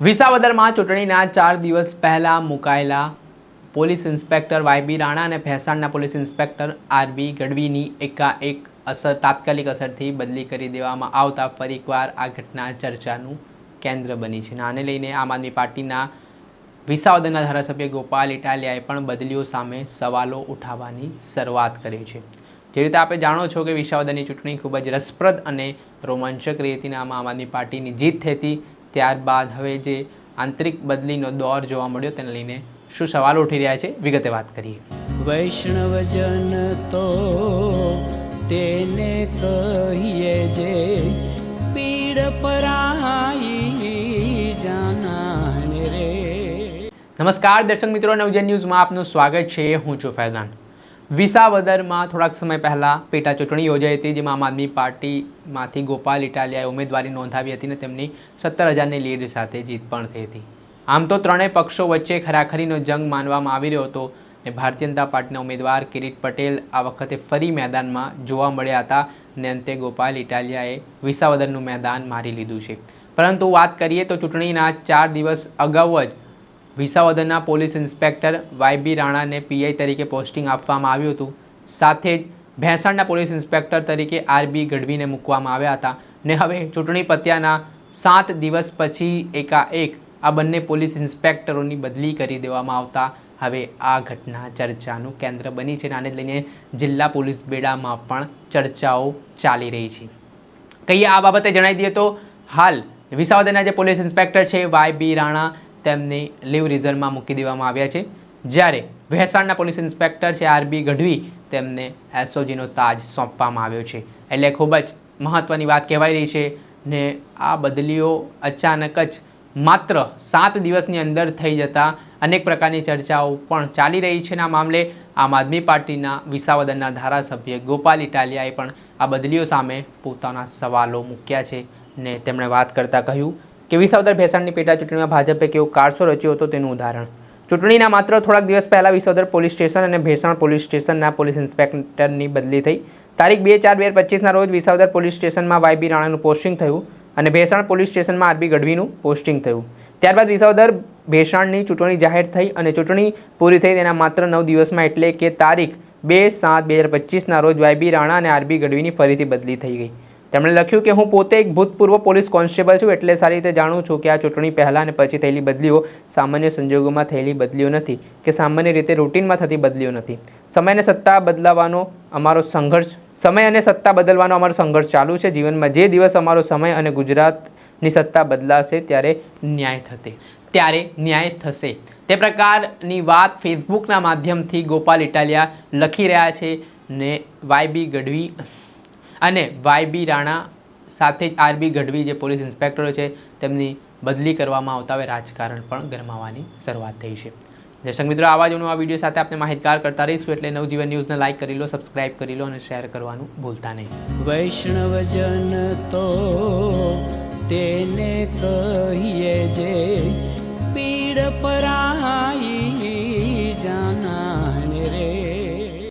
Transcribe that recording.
વિસાવદરમાં ચૂંટણીના ચાર દિવસ પહેલાં મુકાયેલા પોલીસ ઇન્સ્પેક્ટર વાયબી રાણા અને ભેસાણના પોલીસ ઇન્સ્પેક્ટર આરબી ગઢવીની એકાએક અસર તાત્કાલિક અસરથી બદલી કરી દેવામાં આવતા ફરી એકવાર આ ઘટના ચર્ચાનું કેન્દ્ર બની છે. આને લઈને આમ આદમી પાર્ટીના વિસાવદરના ધારાસભ્ય ગોપાલ ઇટાલિયાએ પણ બદલીઓ સામે સવાલો ઉઠાવવાની શરૂઆત કરી છે. જે રીતે આપણે જાણો છો કે વિસાવદરની ચૂંટણી ખૂબ જ રસપ્રદ અને રોમાંચક રહી હતી આમ આદમી પાર્ટીની જીત થઈ હતી ત્યારબાદ હવે જે આંતરિક બદલીનો દોર જોવા મળ્યો તેને લઈને શું સવાલ ઉઠી રહ્યા છે? વિગતે વાત કરીએ. વૈષ્ણવજન તો તેને કહીએ જે પીડ પરાઈ જાનાને રે. નમસ્કાર દર્શક મિત્રો નવજન ન્યૂઝમાં આપનું સ્વાગત છે. હું છું ફૈઝાન. વિસાવદરમાં થોડાક સમય પહેલાં પેટા ચૂંટણી યોજાઈ હતી, જેમાં આમ આદમી પાર્ટીમાંથી ગોપાલ ઇટાલિયાએ ઉમેદવારી નોંધાવી હતી અને તેમની સત્તર હજારની લીડ સાથે જીત પણ થઈ હતી. આમ તો ત્રણેય પક્ષો વચ્ચે ખરાખરીનો જંગ માનવામાં આવી રહ્યો હતો અને ભારતીય જનતા પાર્ટીના ઉમેદવાર કિરીટ પટેલ આ વખતે ફરી મેદાનમાં જોવા મળ્યા હતા અને અંતે ગોપાલ ઇટાલિયાએ વિસાવદરનું મેદાન મારી લીધું છે. પરંતુ વાત કરીએ તો ચૂંટણીના ચાર દિવસ અગાઉ જ વિસાવદરના પોલીસ ઇન્સ્પેક્ટર વાયબી રાણાને પીઆઈ તરીકે પોસ્ટિંગ આપવામાં આવ્યું હતું. સાથે જ ભેંસાણના પોલીસ ઇન્સ્પેક્ટર તરીકે આરબી ગઢવીને મૂકવામાં આવ્યા હતા. ને હવે ચૂંટણી પત્યાના સાત દિવસ પછી એકાએક આ બંને પોલીસ ઇન્સ્પેક્ટરોની બદલી કરી દેવામાં આવતા. હવે આ ઘટના ચર્ચાનું કેન્દ્ર બની છે અને આને લઈને જિલ્લા પોલીસ બેડામાં પણ ચર્ચાઓ ચાલી રહી છે. કહીએ આ બાબતે જણાવી દઈએ તો હાલ વિસાવદરના જે પોલીસ ઇન્સ્પેક્ટર છે વાય બી રાણા તેમને લીવ રિઝર્વમાં મૂકી દેવામાં આવ્યા છે. જ્યારે ભેસાણના પોલીસ ઇન્સ્પેક્ટર છે આરબી ગઢવી તેમને એસઓજીનો તાજ સોંપવામાં આવ્યો છે. એટલે ખૂબ જ મહત્ત્વની વાત કહેવાઈ રહી છે ને આ બદલીઓ અચાનક જ માત્ર સાત દિવસની અંદર થઈ જતા અનેક પ્રકારની ચર્ચાઓ પણ ચાલી રહી છે આ મામલે આમ આદમી પાર્ટીના વિસાવદરના ધારાસભ્ય ગોપાલ ઇટાલિયાએ પણ આ બદલીઓ સામે પોતાના સવાલો મૂક્યા છે ને તેમણે વાત કરતાં કહ્યું કે વિસાવદર ભેસાણની પેટા ચૂંટણીમાં ભાજપે કેવો કારસો રચ્યો હતો તેનું ઉદાહરણ. ચૂંટણીના માત્ર થોડાક દિવસ પહેલાં વિસાવદર પોલીસ સ્ટેશન અને ભેસાણ પોલીસ સ્ટેશનના પોલીસ ઇન્સ્પેક્ટરની બદલી થઈ. તારીખ બે ચાર બે પચીસના રોજ વિસાવદર પોલીસ સ્ટેશનમાં વાયબી રાણાનું પોસ્ટિંગ થયું અને ભેસાણ પોલીસ સ્ટેશનમાં આરબી ગઢવીનું પોસ્ટિંગ થયું. ત્યારબાદ વિસાવદર ભેસાણની ચૂંટણી જાહેર થઈ અને ચૂંટણી પૂરી થઈ તેના માત્ર નવ દિવસમાં એટલે કે તારીખ બે સાત બે હજાર પચીસના રોજ વાયબી રાણા અને આરબી ગઢવીની ફરીથી બદલી થઈ ગઈ. તેમણે લખ્યું કે હું પોતે એક ભૂતપૂર્વ પોલીસ કોન્સ્ટેબલ છું એટલે સારી રીતે જાણું છું કે આ ચૂંટણી પહેલાં અને પછી થયેલી બદલીઓ સામાન્ય સંજોગોમાં થયેલી બદલીઓ નથી કે સામાન્ય રીતે રૂટીનમાં થતી બદલીઓ નથી. સમય અને સત્તા બદલાવાનો અમારો સંઘર્ષ, સમય અને સત્તા બદલવાનો અમારો સંઘર્ષ ચાલુ છે. જીવનમાં જે દિવસ અમારો સમય અને ગુજરાતની સત્તા બદલાશે ત્યારે ન્યાય થશે. ત્યારે ન્યાય થશે. તે પ્રકારની વાત ફેસબુકના માધ્યમથી ગોપાલ ઇટાલિયા લખી રહ્યા છે ને વાયબી ગઢવી અને વાયબી રાણા સાથે જ આરબી ગઢવી જે પોલીસ ઇન્સ્પેક્ટરો છે, તેમની બદલી કરવામાં આવતા હવે રાજકારણ પણ ગરમાવાની શરૂઆત થઈ છે. દર્શક મિત્રો, આવા જ હું આ વીડિયો સાથે આપણે માહિતગાર કરતા રહીશું એટલે નવજીવન ન્યૂઝને લાઇક કરી લો, સબસ્ક્રાઇબ કરી લો અને શેર કરવાનું ભૂલતા નહીં. વૈષ્ણવજન તો તેને કહીએ જે પીડ પરાઈ